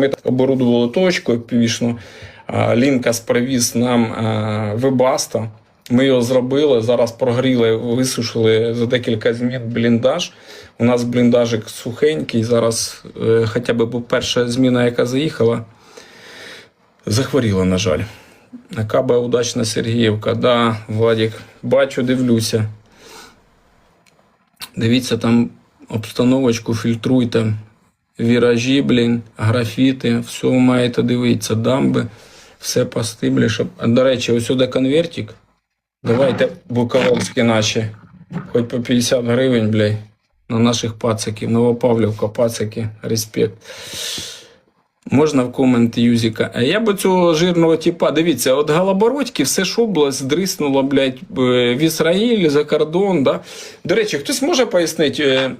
Ми оборудували точку півішну. Лінкас привіз нам вебаста. Ми його зробили. Зараз прогріли, висушили за декілька змін бліндаж. У нас бліндажик сухенький. Зараз е, хоча б перша зміна, яка заїхала, захворіла, на жаль. Каба удачна Сергіївка. Да, Владік, бачу, дивлюся. Дивіться там обстановочку, фільтруйте. Віражі, блін, графіти, все ви маєте дивитися, дамби, все пости, блін, щоб. До речі, ось сюди конвертик. Давайте буковинські наші. Хоч по 50 гривень, блядь, на наших пациків. Новопавлівка, пацики, респект. Можна в комент юзіка. А я би цього жирного типа, дивіться, от Галабородьки все ж область дриснула, блядь, е, в Ізраїль, за кордон, да. До речі, хтось може пояснити, е,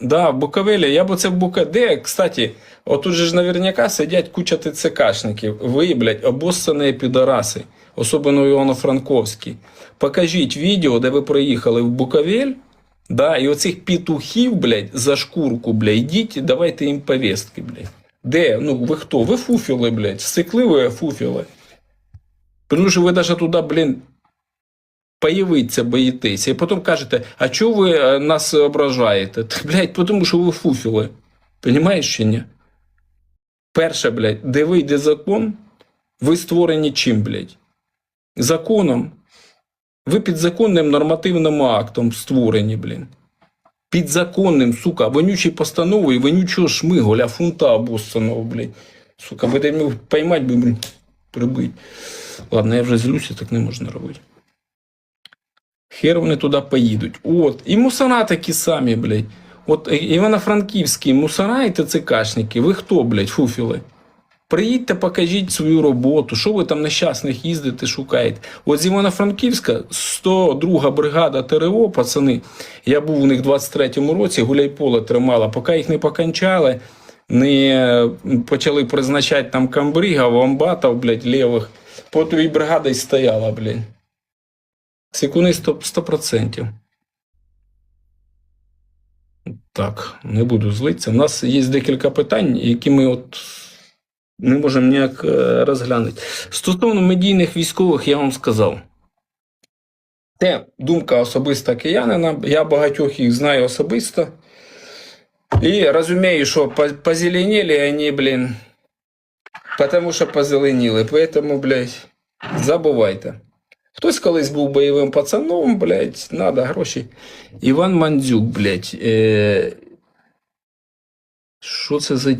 да, в Буковелі, я б це в Буковелі, де, кстати, отут же ж наверняка сидять куча ТЦКшників, ви, блядь, обоссані підараси, особливо Івано-Франковський. Покажіть відео, де ви приїхали в Буковель, да, і оцих петухів, блядь, за шкурку, блядь, йдіть, давайте їм повістки, блядь. Де? Ну, ви хто? Ви фуфіли, блядь. Стекливі фуфіли. Тому що ви навіть туди, блін, появитися боїтеся. І потім кажете, а чого ви е, нас ображаєте? Та, блядь, тому що ви фуфіли. Понімаєш чи ні? Перше, блядь, де вийде закон, ви створені чим, блядь? Законом. Ви підзаконним нормативним актом створені, блін. Підзаконним, сука, вонючий постановою, вонючого шмиголя, фунта обоссаного, блядь. Сука, ви поймать би, блін, прибить. Ладно, я вже злюся, так не можна робити. Хер вони туди поїдуть. От. І мусора такі самі, блядь. От е, Івано-Франківські мусора і ТЦКшники. Ви хто, блядь, фуфіли? Приїдьте, покажіть свою роботу. Що ви там нещасних їздите, шукаєте? От з Івано-Франківська 102 бригада ТРО, пацани. Я був у них в 23-му році, гуляйполе тримала. Поки їх не покончали, не почали призначати там камбріга, вамбатов, блядь, лівих. Потім і бригада й стояла, блядь. Секунди 100%. 100%. Так, не буду злитися. У нас є декілька питань, які ми от не можемо ніяк е, розглянути. Стосовно медійних військових, я вам сказав. Це думка особиста киянина. Я багатьох їх знаю особисто. І розумію, що позеленіли вони, блін. Потому що позеленіли. Поэтому, блядь, забувайте. Хтось колись був бойовим пацаном, блядь, надо гроші. Іван Мандзюк, блядь. Е... Що це за